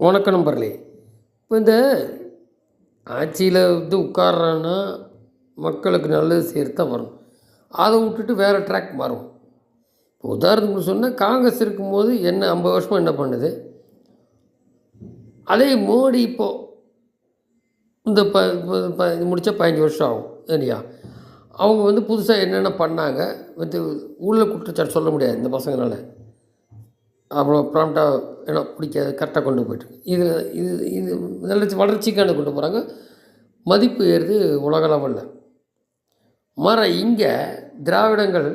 வணக்கம் நம்பர்லே இப்போ இந்த ஆட்சியில் வந்து உட்கார்றான்னா மக்களுக்கு நல்லது செய்கிறது தான் வரும் அதை விட்டுட்டு வேறு ட்ராக் மாறும். இப்போ உதாரணத்துக்கு சொன்னால் காங்கிரஸ் இருக்கும்போது என்ன ஐம்பது வருஷமாக என்ன பண்ணுது? அதே மோடி இப்போது இந்த ப ப- பதினஞ்சு வருஷம் ஆகும் இல்லையா? அவங்க வந்து புதுசாக என்னென்ன பண்ணாங்க வந்து ஊழல் குற்றச்சாட்டு சொல்ல முடியாது இந்த பசங்களால் அவ்வளோ ப்ராம்ப்டாக ஏன்னா பிடிக்காது கரெக்டாக கொண்டு போயிட்டு இது இது இது நல்ல வளர்ச்சிக்கான கொண்டு போகிறாங்க மதிப்பு ஏறுது உலகளவில் லெவலில் மாற இங்கே திராவிடங்கள்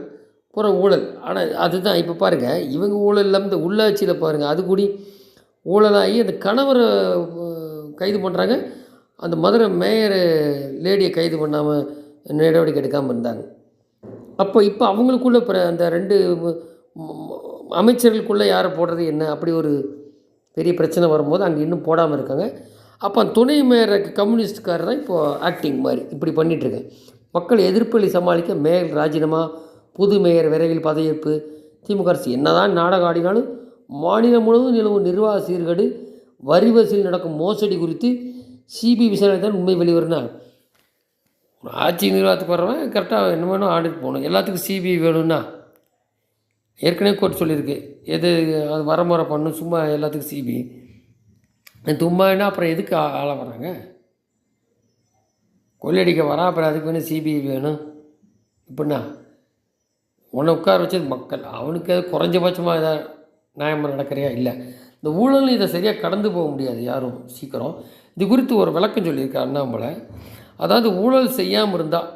புற ஊழல். ஆனால் அதுதான் இப்போ பாருங்கள் இவங்க ஊழல் இல்லாமல் இந்த உள்ளாட்சியில் பாருங்கள் அது கூடி ஊழலாகி அந்த கணவரை கைது பண்ணுறாங்க அந்த மதுரை மேயர் லேடியை கைது பண்ணாமல் நடவடிக்கை எடுக்காமல் இருந்தாங்க. அப்போ இப்போ அவங்களுக்குள்ள பிற அந்த ரெண்டு அமைச்சர்களுக்குள்ளே யாரை போடுறது என்ன? அப்படி ஒரு பெரிய பிரச்சனை வரும்போது அங்கே இன்னும் போடாமல் இருக்காங்க. அப்போ துணை மேயர் கம்யூனிஸ்ட்காரர் தான் இப்போது ஆக்டிங் மாதிரி இப்படி பண்ணிகிட்ருக்கேன் மக்கள் எதிர்ப்புகளை சமாளிக்க மேயர் ராஜினாமா புது மேயர் விரைவில் பதவியேற்பு திமுக அரசு என்னதான் நாடகம் ஆடினாலும் மாநிலம் முழுவதும் நிலவும் நிர்வாக சீர்கேடு வரி வசூல் நடக்கும் மோசடி குறித்து சிபி விசாரணை தான் உண்மை வெளிவருனா ஆட்சி நிர்வாகத்துக்கு வர்றவன் கரெக்டாக என்ன வேணும் ஆடிட்டு போகணும். எல்லாத்துக்கும் சிபிஐ வேணும்னா ஏற்கனவே கோர்ட் சொல்லியிருக்கு. எது அது வரமுறை பண்ணும் சும்மா எல்லாத்துக்கும் சிபிஐ தும்மானா அப்புறம் எதுக்கு ஆ- ஆள வராங்க கொள்ளடிக்க வரான் அப்புறம் அதுக்கு வேணும் சிபிஐ வேணும். இப்படின்னா உன்னை உட்கார வச்சது மக்கள். அவனுக்கு அது குறைஞ்சபட்சமாக எதாவது நியாயமாக நடக்கிறையா? இல்லை. இந்த ஊழல் இதை சரியாக கடந்து போக முடியாது யாரும் சீக்கிரம். இது குறித்து ஒரு விளக்கம் சொல்லியிருக்கார் அண்ணாமலை. அதாவது ஊழல் செய்யாமல் இருந்தால்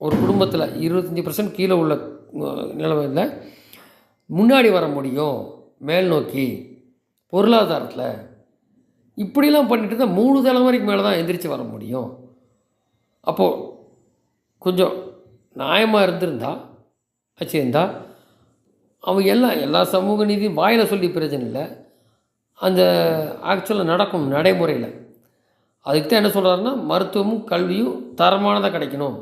ஒரு குடும்பத்தில் இருபத்தஞ்சி பர்சன்ட் கீழே உள்ள அஹ், முன்னாடி வர முடியும் மேல் நோக்கி பொருளாதாரத்தில். இப்படிலாம் பண்ணிட்டு தான் மூணு தலைமுறைக்கு மேலே தான் எந்திரிச்சு வர முடியும். அப்போது கொஞ்சம் நியாயமாக இருந்திருந்தா வச்சுருந்தா அவங்க எல்லாம் எல்லா சமூக நீதியும் வாயில் சொல்லி பிரச்சனை இல்லை. அந்த ஆக்சுவலாக நடக்கும் நடைமுறையில். அதுக்கு தான் என்ன சொல்கிறாருன்னா மருத்துவமும் கல்வியும் தரமானதாக கிடைக்கணும்.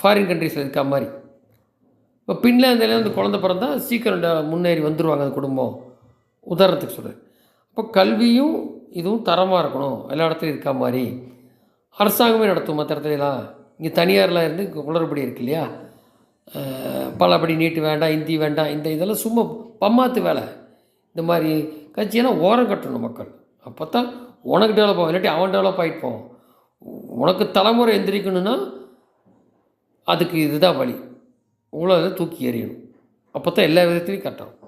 ஃபாரின் கண்ட்ரீஸில் இருக்க மாதிரி. இப்போ பின்லாந்தில் அந்த குழந்தை பிறந்தா சீக்கிரம் முன்னேறி வந்துடுவாங்க அந்த குடும்பம். உதாரணத்துக்கு சொல்கிறேன் அப்போ கல்வியும் இதுவும் தரமாக இருக்கணும். எல்லா இடத்துலையும் இருக்க மாதிரி. அரசாங்கமே நடத்தும் மற்ற இடத்துலலாம் இங்கே தனியார்லாம் இருந்து குளறுபடி இருக்கு இல்லையா? பலபடி நீட்டு வேண்டாம் இந்தி வேண்டாம் இந்த இதெல்லாம் சும்மா பம்மாத்து வேலை. இந்த மாதிரி கட்சியெல்லாம் ஓரம் கட்டணும் மக்கள். அப்போ தான் உனக்கு டெவலப் ஆகும். இல்லாட்டி அவன் டெவலப் ஆகிட்டு போவான். உனக்கு தலைமுறை எந்திரிக்கணும்னா அதுக்கு இதுதான் வழி. உலகத்தை தூக்கி எறியணும். அப்போ தான் எல்லா விதத்துலையும் கரெக்டாகும்